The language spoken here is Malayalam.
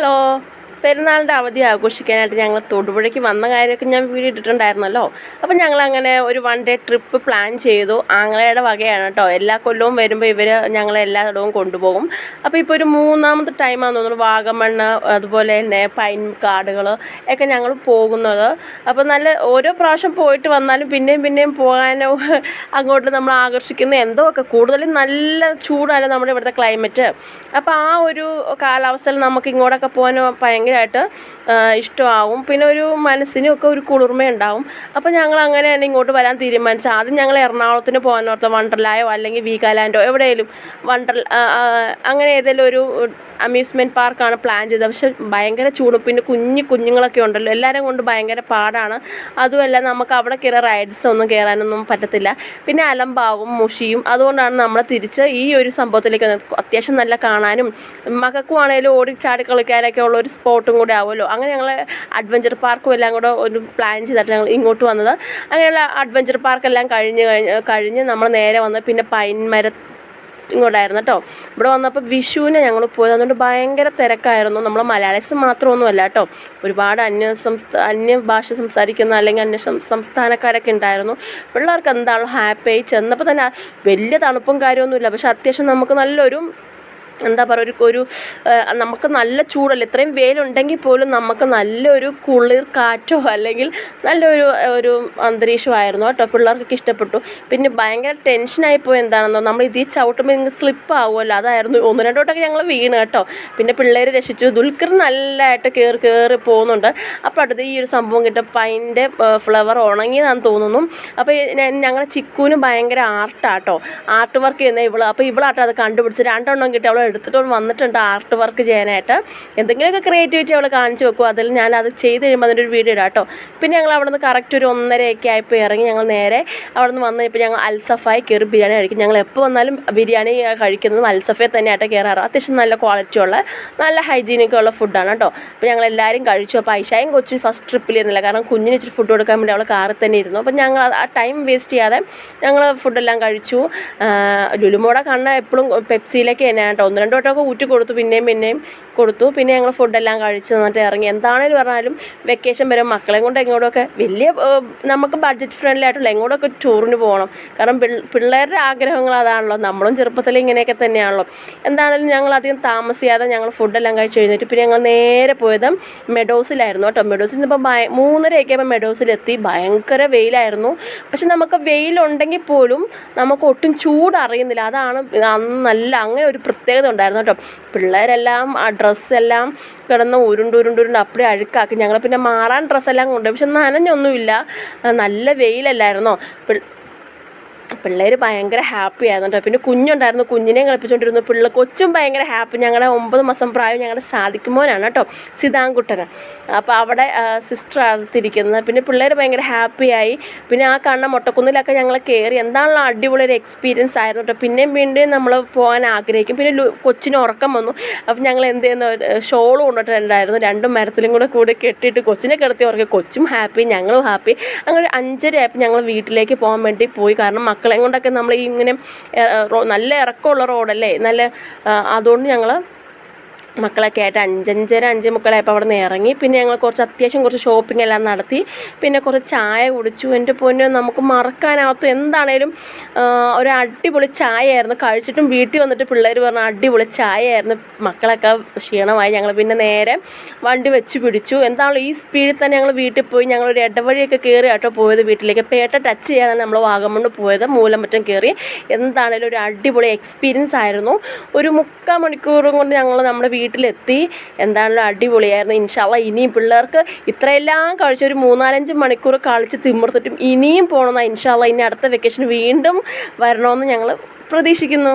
Hello. പെരുന്നാളിന്റെ അവധി ആഘോഷിക്കാനായിട്ട് ഞങ്ങൾ തൊടുപുഴയ്ക്ക് വന്ന കാര്യമൊക്കെ ഞാൻ വീഡിയോ ഇട്ടിട്ടുണ്ടായിരുന്നല്ലോ. അപ്പം ഞങ്ങൾ അങ്ങനെ ഒരു വൺ ഡേ ട്രിപ്പ് പ്ലാൻ ചെയ്തു. ആങ്ങളയുടെ വകയാണ് കേട്ടോ. എല്ലാ കൊല്ലവും വരുമ്പോൾ ഇവർ ഞങ്ങളെ എല്ലായിടവും കൊണ്ടുപോകും. അപ്പോൾ ഇപ്പോൾ ഒരു മൂന്നാമത്തെ ടൈമാണെന്ന് തോന്നുന്നു. വാഗമണ്ണ് അതുപോലെ തന്നെ പൈൻ കാടുകൾ ഒക്കെ ഞങ്ങൾ പോകുന്നത്. അപ്പോൾ നല്ല ഓരോ പ്രാവശ്യം പോയിട്ട് വന്നാലും പിന്നെയും പിന്നെയും പോകാനോ അങ്ങോട്ട് നമ്മൾ ആകർഷിക്കുന്ന എന്തോ ഒക്കെ. കൂടുതലും നല്ല ചൂടാണ് നമ്മുടെ ഇവിടുത്തെ ക്ലൈമറ്റ് അപ്പോൾ ആ ഒരു കാലാവസ്ഥയിൽ നമുക്ക് ഇങ്ങോട്ടൊക്കെ പോകാൻ ഭയങ്കരമായിട്ട് ഇഷ്ടമാവും. പിന്നെ ഒരു മനസ്സിനും ഒക്കെ ഒരു കുളിർമ ഉണ്ടാവും അപ്പോൾ ഞങ്ങൾ അങ്ങനെ തന്നെ ഇങ്ങോട്ട് വരാൻ തീരുമാനിച്ചു. ആദ്യം ഞങ്ങൾ എറണാകുളത്തിന് പോകാനോർത്ത വണ്ടർലായോ അല്ലെങ്കിൽ വീഗാലാൻഡോ എവിടെയെങ്കിലും വണ്ടർ അങ്ങനെ ഏതെങ്കിലും ഒരു അമ്യൂസ്മെന്റ് പാർക്കാണ് പ്ലാൻ ചെയ്തത്. പക്ഷെ ഭയങ്കര ചൂടും. പിന്നെ കുഞ്ഞു കുഞ്ഞുങ്ങളൊക്കെ ഉണ്ടല്ലോ. എല്ലാവരും കൊണ്ട് ഭയങ്കര പാടാണ്. അതുമല്ല നമുക്ക് അവിടെ കയറി റൈഡ്സ് ഒന്നും കയറാനൊന്നും പറ്റത്തില്ല. പിന്നെ അലമ്പാവും മുഷിയും. അതുകൊണ്ടാണ് നമ്മൾ തിരിച്ച് ഈ ഒരു സംഭവത്തിലേക്ക് അത്യാവശ്യം നല്ല കാണാനും മകൾക്കും ആണെങ്കിലും ഓടി ചാടി കളിക്കാനൊക്കെ ഉള്ള ഒരു സ്പോട്ടും കൂടെ ആവുമല്ലോ. അങ്ങനെ ഞങ്ങൾ അഡ്വഞ്ചർ പാർക്കും എല്ലാം കൂടെ ഒരു പ്ലാൻ ചെയ്തിട്ട് ഞങ്ങൾ ഇങ്ങോട്ട് വന്നത്. അങ്ങനെയുള്ള അഡ്വഞ്ചർ പാർക്കെല്ലാം കഴിഞ്ഞ് കഴിഞ്ഞ് കഴിഞ്ഞ് നമ്മൾ നേരെ വന്ന് പിന്നെ പൈൻ മര ഇങ്ങോട്ടായിരുന്നു കേട്ടോ ഇവിടെ വന്നപ്പോൾ വിഷുവിന് ഞങ്ങൾ പോയത്. അതുകൊണ്ട് ഭയങ്കര തിരക്കായിരുന്നു. നമ്മൾ മലയാളീസ് മാത്രമൊന്നുമല്ല കേട്ടോ ഒരുപാട് അന്യ സംസ്ഥാ അന്യ ഭാഷ സംസാരിക്കുന്ന അല്ലെങ്കിൽ അന്യ സംസ്ഥാനക്കാരൊക്കെ ഉണ്ടായിരുന്നു. പിള്ളേർക്ക് എന്താണോ ഹാപ്പി ചെന്നപ്പോൾ തന്നെ വലിയ തണുപ്പും കാര്യമൊന്നുമില്ല. പക്ഷെ അത്യാവശ്യം നമുക്ക് നല്ലൊരു എന്താ പറയുക ഒരു നമുക്ക് നല്ല ചൂടല്ലേ? ഇത്രയും വെയിലുണ്ടെങ്കിൽ പോലും നമുക്ക് നല്ലൊരു കുളിർ കാറ്റോ അല്ലെങ്കിൽ നല്ലൊരു ഒരു അന്തരീക്ഷമായിരുന്നു കേട്ടോ. പിള്ളേർക്കൊക്കെ ഇഷ്ടപ്പെട്ടു. പിന്നെ ഭയങ്കര ടെൻഷനായി പോയി എന്താണെന്നോ നമ്മൾ ഇതിൽ ചവിട്ടുമ്പോൾ ഇങ്ങനെ സ്ലിപ്പ് ആവുമല്ലോ. അതായിരുന്നു ഒന്ന് രണ്ട് വട്ടമൊക്കെ ഞങ്ങൾ വീണ് കേട്ടോ. പിന്നെ പിള്ളേർ രക്ഷിച്ചു. ദുൽഖർ നല്ലതായിട്ട് കയറി കയറി പോകുന്നുണ്ട്. അപ്പോൾ അടുത്ത് ഈ ഒരു സംഭവം കിട്ടും പൈന്റെ ഫ്ലവർ ഉണങ്ങിയതാണെന്ന് തോന്നുന്നു. അപ്പോൾ ഞങ്ങളുടെ ചിക്കുവിന് ഭയങ്കര ആർട്ടാട്ടോ ആർട്ട് വർക്ക് ചെയ്യുന്ന ഇവൾ അപ്പോൾ ഇവളാട്ടോ അത് കണ്ടുപിടിച്ച് രണ്ടെണ്ണം കിട്ടി. അവൾ എടുത്തിട്ട് വന്നിട്ടുണ്ട് ആർട്ട് വർക്ക് ചെയ്യാനായിട്ട്. എന്തെങ്കിലുമൊക്കെ ക്രിയേറ്റിവിറ്റി അവൾ കാണിച്ചു വെക്കും. അതിൽ ഞാൻ അത് ചെയ്ത് കഴിയുമ്പോൾ അതിന്റെ ഒരു വീഡിയോ ഇടാം കേട്ടോ. പിന്നെ ഞങ്ങൾ അവിടെ നിന്ന് കറക്റ്റ് ഒരു ഒന്നരയൊക്കെ ആയപ്പോൾ ഇറങ്ങി ഞങ്ങൾ നേരെ അവിടെ നിന്ന് വന്ന് ഇപ്പോൾ ഞങ്ങൾ അൽസഫായി കയറി ബിരിയാണി കഴിക്കും. ഞങ്ങൾ എപ്പോൾ വന്നാലും ബിരിയാണി കഴിക്കുന്നതും അൽസഫയെ തന്നെയായിട്ട് കയറാറ്. അത്യാവശ്യം നല്ല ക്വാളിറ്റി ഉള്ള നല്ല ഹൈജീനിക് ഉള്ള ഫുഡാണ് കേട്ടോ. അപ്പോൾ ഞങ്ങൾ എല്ലാവരും കഴിച്ചു. അപ്പോൾ ഐഷായും കൊച്ചും ഫസ്റ്റ് ട്രിപ്പിലിരുന്നില്ല കാരണം കുഞ്ഞിന് ഇച്ചിരി ഫുഡ് കൊടുക്കാൻ വേണ്ടി അവളെ കാറിൽ തന്നെ ഇരുന്നു. അപ്പോൾ ഞങ്ങൾ ആ ടൈം വേസ്റ്റ് ചെയ്യാതെ ഞങ്ങൾ ഫുഡെല്ലാം കഴിച്ചു. ലുലുമോടെ കണ്ണ എപ്പോഴും പെപ്സിയിലേക്ക് തന്നെയാണ് കേട്ടോ. ഒന്ന് രണ്ട് വട്ടമൊക്കെ ഊറ്റി കൊടുത്തു പിന്നെയും പിന്നെയും കൊടുത്തു. പിന്നെ ഞങ്ങൾ ഫുഡെല്ലാം കഴിച്ച് എന്നിട്ട് ഇറങ്ങി. എന്താണേലും പറഞ്ഞാലും വെക്കേഷൻ വരും. മക്കളെയും കൊണ്ട് എങ്ങോട്ടൊക്കെ വലിയ നമുക്ക് ബഡ്ജറ്റ് ഫ്രണ്ട്ലി ആയിട്ടുള്ള എങ്ങോട്ടൊക്കെ ടൂറിന് പോകണം. കാരണം പിള്ളേരുടെ ആഗ്രഹങ്ങൾ അതാണല്ലോ. നമ്മളും ചെറുപ്പത്തിൽ ഇങ്ങനെയൊക്കെ തന്നെയാണല്ലോ. എന്താണെങ്കിലും ഞങ്ങൾ അധികം താമസിയാതെ ഞങ്ങൾ ഫുഡെല്ലാം കഴിച്ച് കഴിഞ്ഞിട്ട് പിന്നെ ഞങ്ങൾ നേരെ പോയത് മെഡോസിലായിരുന്നു കേട്ടോ. മെഡോസിൽ നിന്നിപ്പോൾ ഭയ മൂന്നരയൊക്കെ ആയപ്പോൾ മെഡോസിലെത്തി. ഭയങ്കര വെയിലായിരുന്നു. പക്ഷെ നമുക്ക് വെയിലുണ്ടെങ്കിൽ പോലും നമുക്ക് ഒട്ടും ചൂടറിയുന്നില്ല. അതാണ് നല്ല അങ്ങനെ ഒരു പ്രത്യേകത ഉണ്ടായിരുന്നു കേട്ടോ. പിള്ളേരെല്ലാം ആ ഡ്രസ്സെല്ലാം കിടന്ന് ഉരുണ്ട് ഉരുണ്ട് ഉരുണ്ട് അപ്പടി അഴുക്കാക്കി. ഞങ്ങൾ പിന്നെ മാറാൻ ഡ്രസ്സെല്ലാം കൊണ്ടുപോയി. പക്ഷെ നനഞ്ഞൊന്നുമില്ല. നല്ല വെയിലല്ലായിരുന്നോ? പിള്ളേർ ഭയങ്കര ഹാപ്പി ആയിരുന്നു കേട്ടോ പിന്നെ കുഞ്ഞുണ്ടായിരുന്നു കുഞ്ഞിനെയും കളിപ്പിച്ചുകൊണ്ടിരുന്നു പിള്ളേർ കൊച്ചും ഭയങ്കര ഹാപ്പി ഞങ്ങളുടെ ഒമ്പത് മാസം പ്രായം ഞങ്ങളുടെ സാധിക്കുമോനാണ് കേട്ടോ സിതാങ്കുട്ടന് അപ്പോൾ അവിടെ സിസ്റ്റർ അടുത്തിരിക്കുന്നത് പിന്നെ പിള്ളേർ ഭയങ്കര ഹാപ്പിയായി പിന്നെ ആ കണ്ണ മൊട്ടക്കുന്നിലൊക്കെ ഞങ്ങൾ കയറി എന്താണല്ലോ അടിപൊളി ഒരു എക്സ്പീരിയൻസ് ആയിരുന്നു കേട്ടോ പിന്നെയും വീണ്ടും നമ്മൾ പോകാൻ ആഗ്രഹിക്കും. പിന്നെ കൊച്ചിന് ഉറക്കം വന്നു. അപ്പോൾ ഞങ്ങൾ എന്ത് ചെയ്യുന്ന? ഷോൾ കൊണ്ടിട്ടുണ്ടായിരുന്നു രണ്ടും മരത്തിലും കൂടെ കൂടെ കെട്ടിയിട്ട് കൊച്ചിനെ കിടത്തി ഉറക്കി. കൊച്ചും ഹാപ്പി ഞങ്ങളും ഹാപ്പി അങ്ങനെ ഒരു അഞ്ചര ആയപ്പോൾ ഞങ്ങൾ വീട്ടിലേക്ക് പോകാൻ വേണ്ടി പോയി. കാരണം മക്കളെ കൊണ്ടൊക്കെ നമ്മൾ ഇങ്ങനെ നല്ല ഇറക്കമുള്ള റോഡല്ലേ? നല്ല അതുകൊണ്ട് ഞങ്ങൾ മക്കളൊക്കെ ആയിട്ട് അഞ്ചഞ്ചര അഞ്ച് മുക്കാലായപ്പോൾ അവിടെ നിന്ന് ഇറങ്ങി. പിന്നെ ഞങ്ങൾ കുറച്ച് അത്യാവശ്യം കുറച്ച് ഷോപ്പിംഗ് എല്ലാം നടത്തി. പിന്നെ കുറച്ച് ചായ കുടിച്ചു. എന്റെ പൊന്നു നമുക്ക് മറക്കാനാവാത്ത. എന്താണേലും ഒരു അടിപൊളി ചായ ആയിരുന്നു കഴിച്ചിട്ടും വീട്ടിൽ വന്നിട്ട് പിള്ളേർ പറഞ്ഞ അടിപൊളി ചായ ആയിരുന്നു മക്കളൊക്കെ ക്ഷീണമായി. ഞങ്ങൾ പിന്നെ നേരെ വണ്ടി വെച്ച് പിടിച്ചു. എന്താണല്ലോ ഈ സ്പീഡിൽ തന്നെ ഞങ്ങൾ വീട്ടിൽ പോയി. ഞങ്ങൾ ഒരു ഇടവഴിയൊക്കെ കയറി ആട്ടോ പോയത് വീട്ടിലേക്ക്. പേട്ട ടച്ച് ചെയ്യാനാണ് നമ്മൾ വാഗമണ്ണ് പോയത്. മൂലമറ്റം കയറി. എന്താണേലും ഒരു അടിപൊളി എക്സ്പീരിയൻസ് ആയിരുന്നു. ഒരു മുക്കാൽ മണിക്കൂറും കൊണ്ട് ഞങ്ങൾ നമ്മുടെ വീട്ടിലെത്തി. എന്താണല്ലോ അടിപൊളിയായിരുന്നു. ഇൻഷാല്ല ഇനിയും പിള്ളേർക്ക് ഇത്രയെല്ലാം കഴിച്ച് ഒരു മൂന്നാലഞ്ച് മണിക്കൂർ കളിച്ച് തിമിർത്തിട്ടും ഇനിയും പോകണമെന്നാണ് ഇൻഷാല്ല ഇനി അടുത്ത വെക്കേഷൻ വീണ്ടും വരണമെന്ന് ഞങ്ങൾ പ്രതീക്ഷിക്കുന്നു.